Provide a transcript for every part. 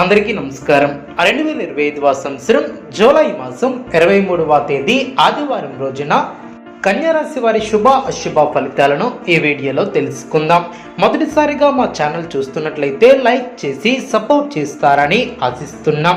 అందరికీ నమస్కారం. రెండు వేల ఇరవై ఐదవ సంవత్సరం జూలై మాసం ఇరవై మూడవ తేదీ ఆదివారం రోజున కన్యారాశి వారి శుభ అశుభ ఫలితాలను ఈ వీడియోలో తెలుసుకుందాం. మొదటిసారిగా మా ఛానల్ చూస్తున్నట్లయితే లైక్ చేసి సపోర్ట్ చేస్తారని ఆశిస్తున్నాం.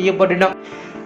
చేయబడిన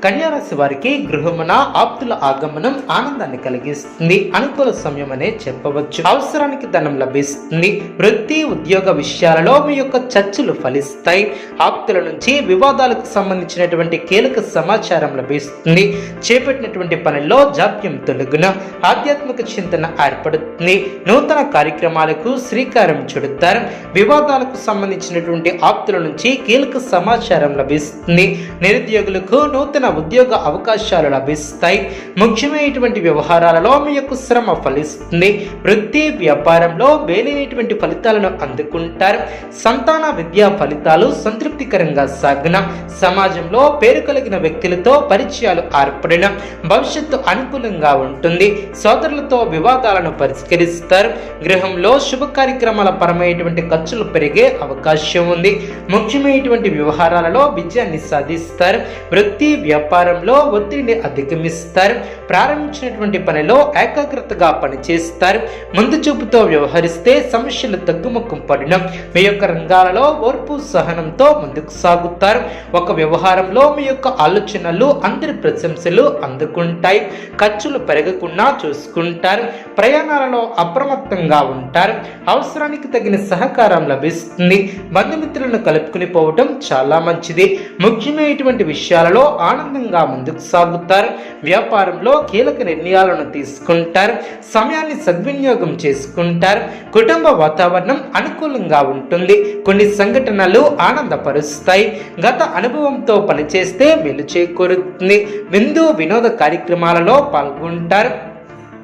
కన్యారాశి వారికి గృహమున ఆప్తుల ఆగమనం ఆనందాన్ని కలిగిస్తుంది. అనుకూల సమయం అనే చెప్పవచ్చు. అవసరానికి ధనం లభిస్తుంది. వృత్తి ఉద్యోగ విషయాలలో మీ యొక్క చర్చలు ఫలిస్తాయి. ఆప్తుల నుంచి వివాదాలకు సంబంధించినటువంటి కీలక సమాచారం లభిస్తుంది. చేపట్టినటువంటి పనుల్లో జాప్యం తొలగున ఆధ్యాత్మిక చింతన ఏర్పడుతుంది. నూతన కార్యక్రమాలకు శ్రీకారం చుడతారు. వివాదాలకు సంబంధించినటువంటి ఆప్తుల నుంచి కీలక సమాచారం లభిస్తుంది. నిరుద్యోగులకు నూతన ఉద్యోగ అవకాశాలు లభిస్తాయి. ముఖ్యమైనటువంటి వ్యవహారాలలో మీ యొక్క శ్రమ ఫలిస్తుంది. వృత్తి వ్యాపారంలో వేలైనటువంటి ఫలితాలను అందుకుంటారు. సంతాన విద్యా ఫలితాలు సంతృప్తికరంగా సాగిన. సమాజంలో పేరు కలిగిన వ్యక్తులతో పరిచయాలు ఏర్పడిన భవిష్యత్తు అనుకూలంగా ఉంటుంది. సోదరులతో వివాదాలను పరిష్కరిస్తారు. గృహంలో శుభ కార్యక్రమాల పరమైనటువంటి ఖర్చులు పెరిగే అవకాశం ఉంది. ముఖ్యమైనటువంటి వ్యవహారాలలో విజయాన్ని సాధిస్తారు. వృత్తి వ్యాపారంలో ఒత్తిడిని అధిగమిస్తారు. ప్రారంభించినటువంటి పనిలో ఏకాగ్రతగా పనిచేస్తారు. ముందు చూపుతో వ్యవహరిస్తే సమస్యలు తగ్గుముఖం పడిన. మీ యొక్క రంగాలలో ఓర్పు సహనంతో ముందుకు సాగుతారు. ఒక వ్యవహారంలో మీ యొక్క ఆలోచనలు అందరి ప్రశంసలు అందుకుంటాయి. ఖర్చులు పెరగకుండా చూసుకుంటారు. ప్రయాణాలలో అప్రమత్తంగా ఉంటారు. అవసరానికి తగిన సహకారం లభిస్తుంది. బంధుమిత్రులను కలుపుకుని పోవటం చాలా మంచిది. ముఖ్యమైనటువంటి విషయాలలో ఆనందంగా ముందుకు సాగుతారు. వ్యాపారంలో కీలక నిర్ణయాలను తీసుకుంటారు. సమయాన్ని సద్వినియోగం చేసుకుంటారు. కుటుంబ వాతావరణం అనుకూలంగా ఉంటుంది. కొన్ని సంఘటనలు ఆనందపరుస్తాయి. గత అనుభవంతో పనిచేస్తే మెలు చేకూరుతుంది. విందు వినోద కార్యక్రమాలలో పాల్గొంటారు.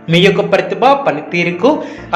మీ యొక్క ప్రతిభ పనితీరుకు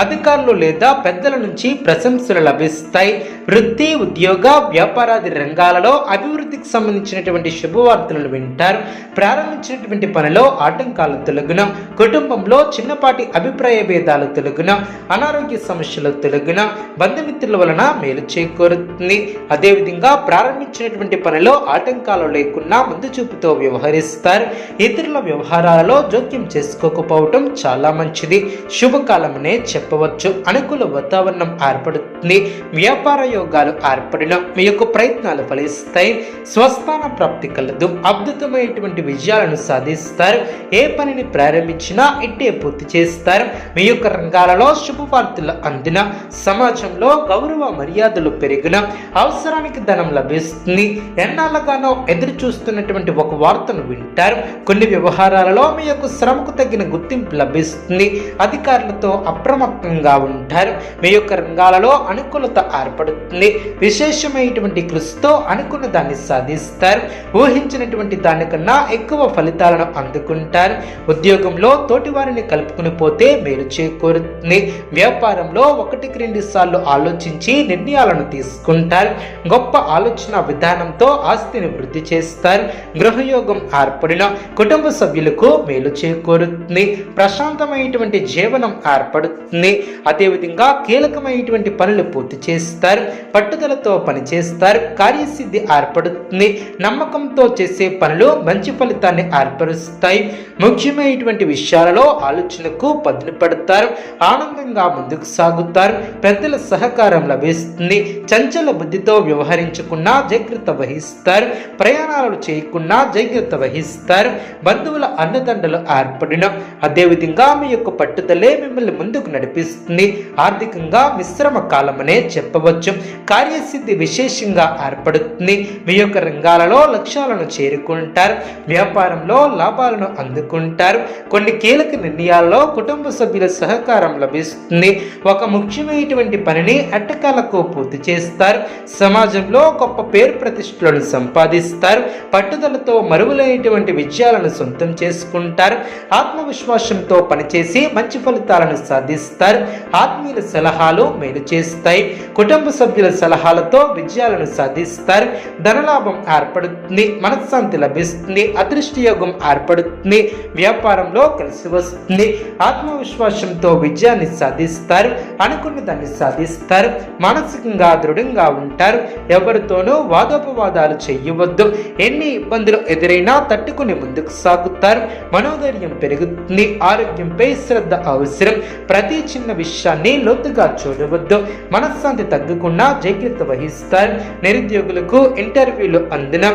అధికారులు లేదా పెద్దల నుంచి ప్రశంసలు లభిస్తాయి. వృత్తి ఉద్యోగ వ్యాపారాది రంగాలలో అభివృద్ధికి సంబంధించినటువంటి శుభవార్తలను వింటారు. ప్రారంభించినటువంటి పనిలో ఆటంకాలు తొలగిన. కుటుంబంలో చిన్నపాటి అభిప్రాయ భేదాలు తొలగిన. అనారోగ్య సమస్యలు తొలగిన. బంధుమిత్రుల వలన మేలు చేకూరుతుంది. అదేవిధంగా ప్రారంభించినటువంటి పనిలో ఆటంకాలు లేకుండా ముందు చూపుతో వ్యవహరిస్తారు. ఇతరుల వ్యవహారాలలో జోక్యం చేసుకోకపోవటం చాలా చాలా మంచిది. శుభకాలమనే చెప్పవచ్చు. అనుకూల వాతావరణం ఏర్పడుతుంది. వ్యాపార యోగాలు ఏర్పడిన మీ యొక్క ప్రయత్నాలు ఫలిస్తాయి. స్వస్థాన ప్రాప్తి కలదు. అద్భుతమైనటువంటి విజయాలను సాధిస్తారు. ఏ పనిని ప్రారంభించినా ఇట్టే పూర్తి చేస్తారు. మీ యొక్క రంగాలలో శుభవార్తలు అందిన సమాజంలో గౌరవ మర్యాదలు పెరిగిన అవసరానికి ధనం లభిస్తుంది. ఎన్నాళ్ళగానో ఎదురు చూస్తున్నటువంటి ఒక వార్తను వింటారు. కొన్ని వ్యవహారాలలో మీ యొక్క శ్రమకు తగిన గుర్తింపు లభిస్తుంది. అధికారులతో అప్రమత్తంగా ఉంటారు. మీ యొక్క రంగాలలో అనుకూలత ఏర్పడుతుంది. విశేషమైనటువంటి కృషితో అనుకున్న దాన్ని సాధిస్తారు. ఊహించినటువంటి దానికన్నా ఎక్కువ ఫలితాలను అందుకుంటారు. ఉద్యోగంలో తోటివారిని కలుపుకుని పోతే మేలు చేకూరుతుంది. వ్యాపారంలో ఒకటికి రెండు సార్లు ఆలోచించి నిర్ణయాలను తీసుకుంటారు. గొప్ప ఆలోచన విధానంతో ఆస్తిని వృద్ధి చేస్తారు. గృహయోగం ఏర్పడిన కుటుంబ సభ్యులకు మేలు చేకూరుతుంది. ప్రశాంతమైనటువంటి జీవనం ఏర్పడుతుంది. అదేవిధంగా కీలకమైనటువంటి పనులు పూర్తి చేస్తారు. పట్టుదలతో పనిచేస్తారు కార్యసిద్ధి ఏర్పడుతుంది. నమ్మకంతో చేసే పనులు మంచి ఫలితాన్ని ఏర్పరుస్తాయి. ముఖ్యమైనటువంటి విషయాలలో ఆలోచనకు పదులు పెడతారు. ఆనందంగా ముందుకు సాగుతారు. పెద్దల సహకారం లభిస్తుంది. చంచల బుద్ధితో వ్యవహరించకుండా జాగ్రత్త వహిస్తారు. ప్రయాణాలు చేయకుండా జాగ్రత్త వహిస్తారు. బంధువుల అన్నదండలు ఏర్పడిన అదేవిధంగా విధంగా మీ యొక్క పట్టుదలే మిమ్మల్ని ముందుకు నడిపిస్తుంది. ఆర్థికంగా మిశ్రమ కాలమనే చెప్పవచ్చు. కార్యసిద్ధి విశేషంగా ఏర్పడుతుంది. మీ యొక్క రంగాలలో లక్ష్యాలను చేరుకుంటారు. వ్యాపారంలో లాభాలను అందుకుంటారు. కొన్ని కీలక నిర్ణయాల్లో కుటుంబ సభ్యుల సహకారం లభిస్తుంది. ఒక ముఖ్యమైనటువంటి పనిని అట్టకాలకు పూర్తి చేస్తారు. సమాజంలో గొప్ప పేరు ప్రతిష్టలను సంపాదిస్తారు. పట్టుదలతో మరువులైనటువంటి విజయాలను సొంతం చేసుకుంటారు. ఆత్మవిశ్వాసంతో పనిచేసి మంచి ఫలితాలను సాధిస్తారు. ఆత్మీయుల సలహాలు మేలు చేస్తాయి. కుటుంబ సభ్యుల సలహాలతో విజయాలను సాధిస్తారు. ధనలాభం ఏర్పడుతుంది మనశ్శాంతి లభిస్తుంది అదృష్ట యోగం ఏర్పడుతుంది వ్యాపారంలో కలిసి వస్తుంది. ఆత్మవిశ్వాసంతో విజయాన్ని సాధిస్తారు అనుకున్న దాన్ని సాధిస్తారు మానసికంగా దృఢంగా ఉంటారు. ఎవరితోనూ వాదోపవాదాలు చేయవద్దు. ఎన్ని ఇబ్బందులు ఎదురైనా తట్టుకుని ముందుకు సాగుతారు. మనోధైర్యం పెరుగుతుంది ఆరోగ్యం ఆరోగ్యంపై శ్రద్ధ అవసరం ప్రతి చిన్న విషయాన్ని లోతుగా చూడవద్దు. మనశ్శాంతి తగ్గకుండా జాగ్రత్త వహిస్తారు. నిరుద్యోగులకు ఇంటర్వ్యూలు అందిన.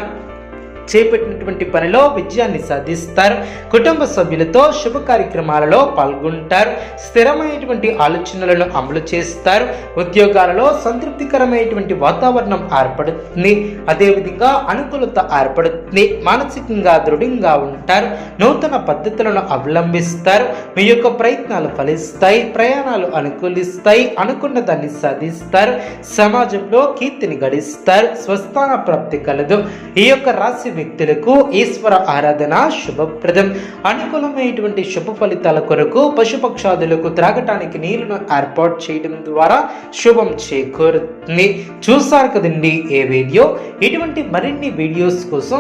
చేపట్టినటువంటి పనిలో విజయాన్ని సాధిస్తారు. కుటుంబ సభ్యులతో శుభ కార్యక్రమాలలో పాల్గొంటారు. స్థిరమైనటువంటి ఆలోచనలను అమలు చేస్తారు. ఉద్యోగాలలో సంతృప్తికరమైనటువంటి వాతావరణం ఏర్పడుతుంది. అదేవిధంగా అనుకూలత ఏర్పడుతుంది. మానసికంగా దృఢంగా ఉంటారు. నూతన పద్ధతులను అవలంబిస్తారు. మీ యొక్క ప్రయత్నాలు ఫలిస్తాయి. ప్రయాణాలు అనుకూలిస్తాయి. అనుకున్న దాన్ని సాధిస్తారు. సమాజంలో కీర్తిని గడిస్తారు. స్వస్థాన ప్రాప్తి కలదు. ఈ యొక్క రాశి వ్యక్తులకు ఈశ్వర ఆరాధన శుభప్రదం. అనుకూలమైనటువంటి శుభ ఫలితాల కొరకు పశుపక్షాదులకు త్రాగటానికి నీళ్ళను ఏర్పాటు చేయడం ద్వారా శుభం చేకూరుతుంది. చూసారు కదండి ఏ వీడియో? ఇటువంటి మరిన్ని వీడియోస్ కోసం